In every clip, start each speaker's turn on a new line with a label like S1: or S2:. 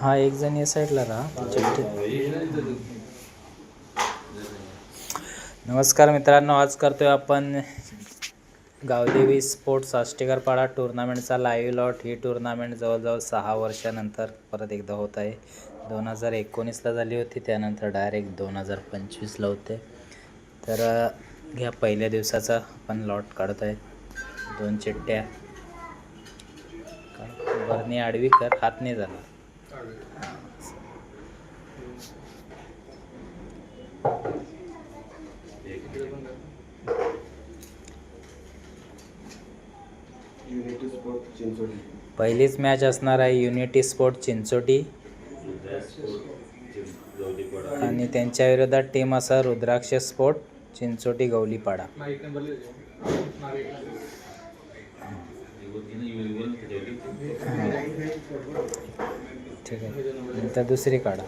S1: हा एक जण या साईडला राहा. नमस्कार मित्रांनो आज करतोय आपण गावदेवी स्पोर्ट्स आष्टेकरपाडा टुर्नामेंटचा लाईव्ह लॉट ही टुर्नामेंट जवळजवळ सहा वर्षानंतर परत एकदा होत आहे. दोन हजार एकोणीसला झाली होती त्यानंतर डायरेक्ट दोन हजार पंचवीसला होते. तर ह्या पहिल्या दिवसाचा आपण लॉट काढत आहे. दोन चिट्ट्या बरणी आडवी कर हात नाही झाला पहिलीच मॅच असणार आहे युनिटी स्पोर्ट चिंचोटी. आणि त्यांच्या विरोधात टीम असा रुद्राक्ष स्पोर्ट चिंचोटी गौलीपाडा. ठीक आहे. नंतर दुसरी काढा.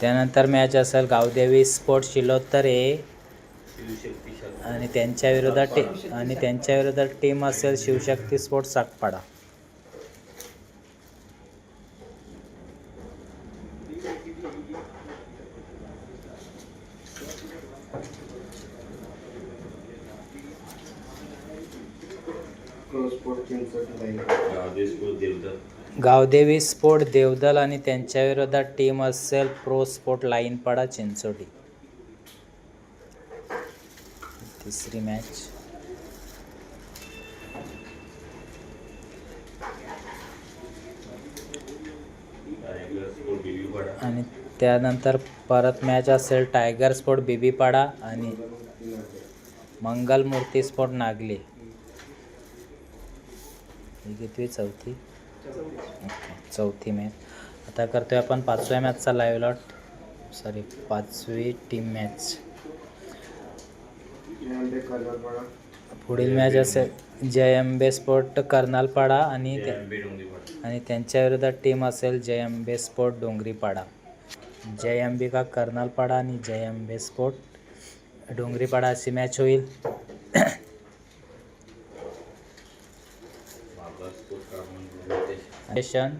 S1: त्यानंतर मॅच असेल गावदेवी स्पोर्ट शिलोत्तरे आणि त्यांच्या विरोधात टी आणि त्यांच्या विरोधात टीम असेल शिवशक्ती स्पोर्ट
S2: सागपाडा
S1: गावदेवी स्पोर्ट देवदल आणि त्यांच्या विरोधात टीम असेल प्रो स्पोर्ट लाईनपाडा चिंचोडी तिसरी मॅच आणि त्यानंतर परत मॅच असेल टायगर स्पोर्ट बीबीपाडा आणि मंगलमूर्ती स्पोर्ट नागली. ही कितवी चौथी. चौथी मॅच आता करतोय आपण पाचव्या मॅचचा लाईव्ह लॉट सॉरी पाचवी टीम मॅच पुढील मॅच असेल जय अंबे स्पोर्ट कर्नालपाडा आणि आणि त्यांच्या विरोधात टीम असेल जय अंबे स्पोर्ट डोंगरीपाडा. जय अंबिका कर्नालपाडा आणि जय अंबे स्पोर्ट डोंगरीपाडा अशी मॅच होईल. सेशन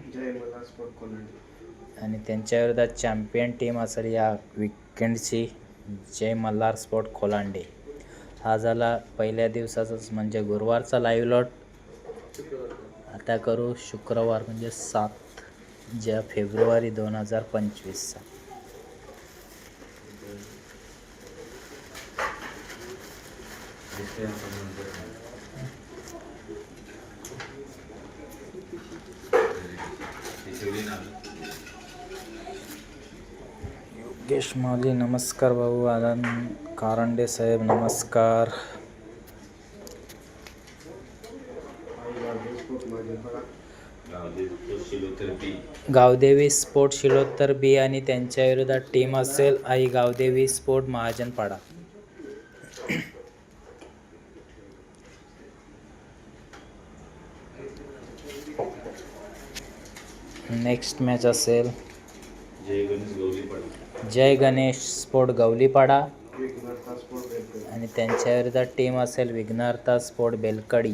S1: आणि त्यांच्या विरोधात चॅम्पियन टीम असेल या विकेंडची जय मल्हार स्पोर्ट खोलांडे. हा झाला पहिल्या दिवसाचाच म्हणजे गुरुवारचा लाईव्ह लॉट आता करू शुक्रवार म्हणजे सात ज्या फेब्रुवारी दोन हजार पंचवीसचा. योगेश माली नमस्कार भाऊ आनंद कारंडे साहेब नमस्कार.
S2: Gavdevi sport
S1: Gavdevi sport Shilottar B आणि त्यांच्या विरोधात टीम असेल. Aai Gavdevi sport Mahajanpada. Next match असेल. जय गणेश स्पोर्ट गवलीपाडा आणि त्यांच्या विरोधात टीम असेल विघ्नार्था स्पोर्ट बेलकडी.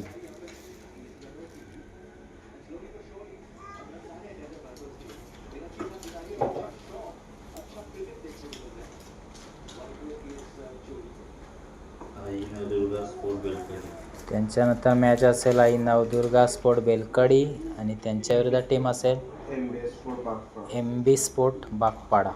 S1: त्यांच्यानंतर मॅच असेल आई नवदुर्गा स्पोर्ट बेलकडी. आणि त्यांच्या विरोधात टीम असेल
S2: एम बी स्पोर्ट बागपाडा.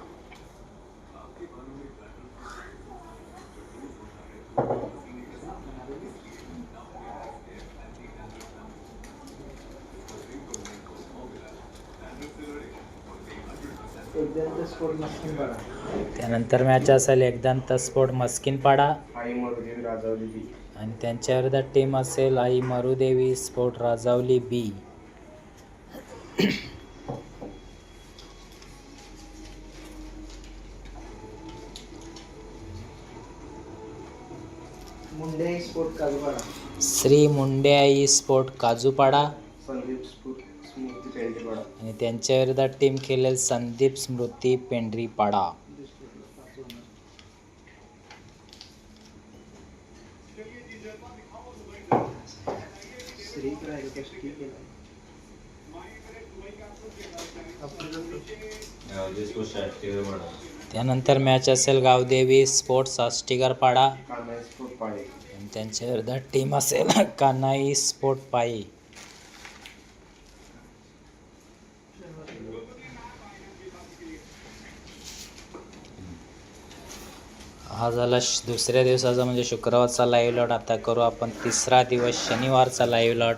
S1: त्यानंतर मॅच असेल एकदांत स्पोर्ट मस्किनपाडा. आणि त्यांच्या अर्धा टीम असेल Aai Marudevi sport Rajavali B.
S2: Sport Kajupada.
S1: Shri Munde Aai sport Kajupada.
S2: Sandeep sport Smruti Pende Pentipada
S1: आणि त्यांच्या विरोधात टीम खेळेल संदीप स्मृती पेंढरीपाडा.
S2: श्री
S1: त्यानंतर मॅच असेल गावदेवी स्पोर्ट्स आष्टीगरपाडा.
S2: कान्हा
S1: अर्धा त्यांच्या टीम असेल. कानाई स्पोर्ट पायी. हा झाला श- दुसऱ्या दिवसाचा म्हणजे शुक्रवारचा लाईव्ह लॉट आता करू आपण तिसरा दिवस शनिवारचा लाईव्ह लॉट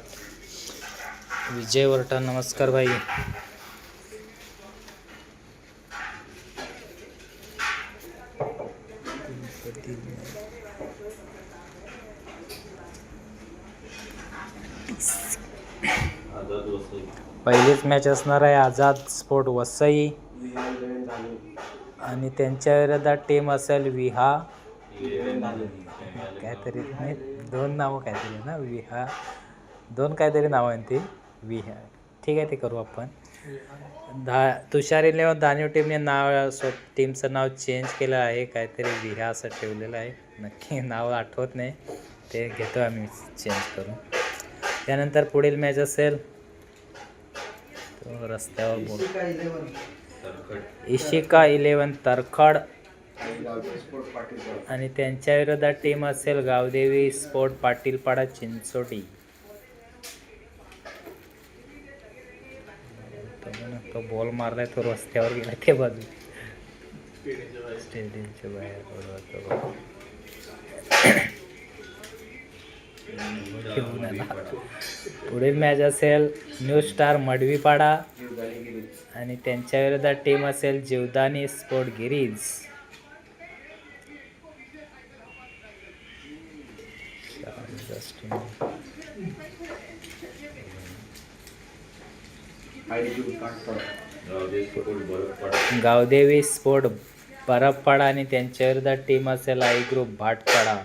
S1: विजय वरटा नमस्कार भाई. पहिलीच मॅच असणार आहे आझाद स्पोर्ट वसई. आणि त्यांच्या विरोधात टीम असेल विहा. काहीतरी नाही दोन नावं काहीतरी ना विहा. दोन काहीतरी नावं आहे ती विहा. ठीक आहे ते करू आपण. धा तुषार इलेवन दानिव टीमने नाव स्व टीमचं नाव चेंज केलं आहे. काहीतरी विहा असं ठेवलेलं आहे. नक्की नाव आठवत नाही. ते घेतो आम्ही चेंज करून. त्यानंतर पुढील मॅच असेल. तो रस्त्यावर बोल. इशिका इलेवन तरखड.
S2: आणि
S1: त्यांच्या विरोधात टीम असेल गावदेवी स्पोर्ट पाटीलपाडा चिंचोटी. तो बॉल मारलाय तो रस्त्यावर गेला ते बाजू. स्टेडियमच्या बाहेर बरोबर घेऊन आला. पुढील मॅच असेल न्यू स्टार मडवीपाडा आणि त्यांच्या विरोधात टीम असेल जीवदानी स्पोर्ट गिरीज गावदेवी स्पोर्ट बरफपाडा आणि त्यांच्या विरोधात टीम असेल आई ग्रुप भाटपाडा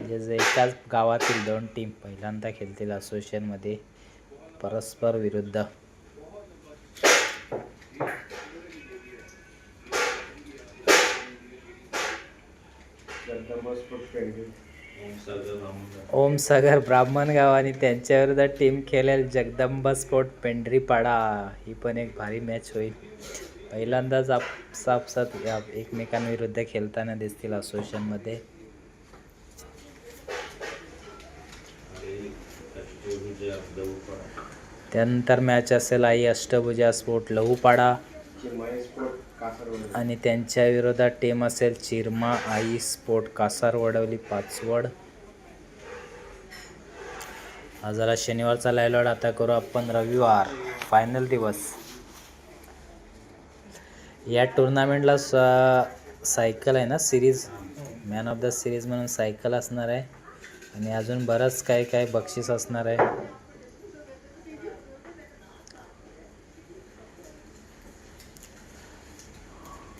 S1: म्हणजे जे एकाच गावातील दोन टीम पहिल्यांदा खेळतील असोसिएशनमध्ये परस्पर विरुद्ध. ओम सागर ब्राह्मण गाव आणि त्यांच्या टीम खेळेल जगदंबा स्पोर्ट पेंढरीपाडा. ही पण एक भारी मॅच होईल. पहिल्यांदाच आपसापसात या एकमेकांविरुद्ध खेळताना दिसतील असोसिएशनमध्ये त्यानंतर मॅच असेल आई अष्टभुजा स्पोर्ट लहूपाडा. आणि त्यांच्या विरोधात टीम असेल चिरमा आई स्पोर्ट कासार वडवली पाचवड. हा जरा शनिवारचा लायलॉड आता करू आपण रविवार फायनल दिवस. या टुर्नामेंटला स सायकल आहे ना series man of the series म्हणून सायकल असणार आहे. आणि अजून बरंच काही काय बक्षीस असणार आहे
S2: सायलर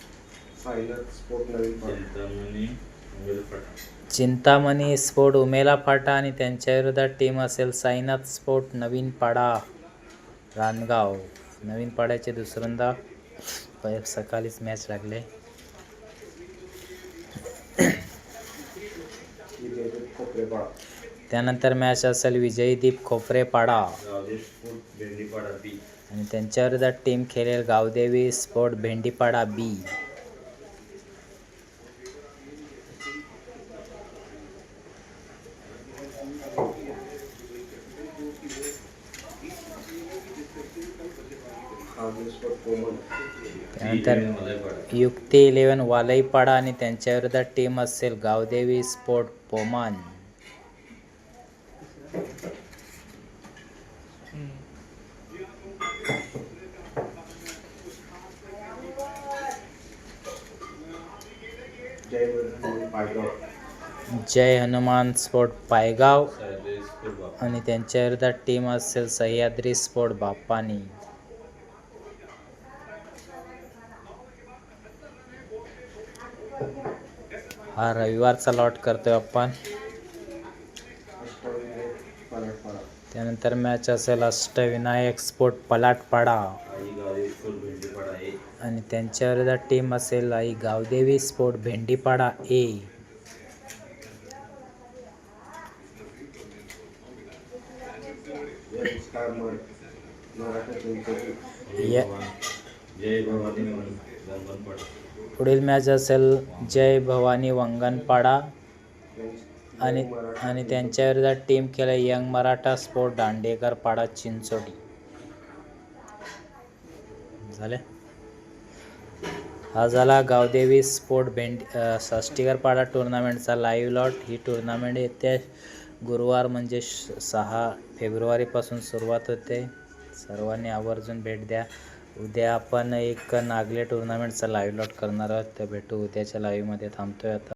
S2: स्पोर्ट नवीन पाडा
S1: चिंतामणी स्पोर्ट उमेला फाटा आणि त्यांच्या विरोधात टीम असेल साईनाथ स्पोर्ट नवीन पाडा. रानगाव. नवीन पाड्याचे दुसऱ्यांदा. सकाळीच मॅच लागले.
S2: खोपरेपाडा.
S1: त्यानंतर मॅच असेल विजयदीप खोपरे पाडा
S2: गावचे स्पोर्ट भेंडीपाडा बी.
S1: आणि त्यांच्या विरोधात टीम खेळेल गावदेवी स्पोर्ट भेंडीपाडा बी. त्यानंतर युक्ती इलेवन वालईपाडा आणि त्यांच्या विरोधात टीम असेल गावदेवी स्पोर्ट पोमान
S2: जय
S1: हनुमान स्पोर्ट पायगाव. आणि त्यांच्या विरोधात टीम असेल सह्याद्री स्पोर्ट बाप्पानी. हा रविवारचा लॉट करतोय आपण. त्यानंतर मॅच असेल अष्टविनायक स्पोर्ट पलाटपाडा. आणि त्यांच्यावर टीम असेल आई गावदेवी स्पोर्ट भेंडीपाडा ए
S3: जय
S1: पुढील मॅच असेल जय भवानी वंगणपाडा आणि आणि त्यांच्यावर टीम केलं यंग मराठा स्पोर्ट दांडेकर पाडा चिंचोडी झाले? हा झाला गावदेवी स्पोर्ट भेंड अ, साष्टीकर पाडा टुर्नामेंटचा लाईव्ह लॉट ही टुर्नामेंट येत्या गुरुवार म्हणजे श- सहा फेब्रुवारीपासून सुरुवात होते. सर्वांनी आवर्जून भेट द्या. उद्या आपण एक नागले टुर्नामेंटचा लाईव्ह लॉट करणार आहोत. तर भेटू. उद्याच्या लाईव्हमध्ये थांबतोय आता.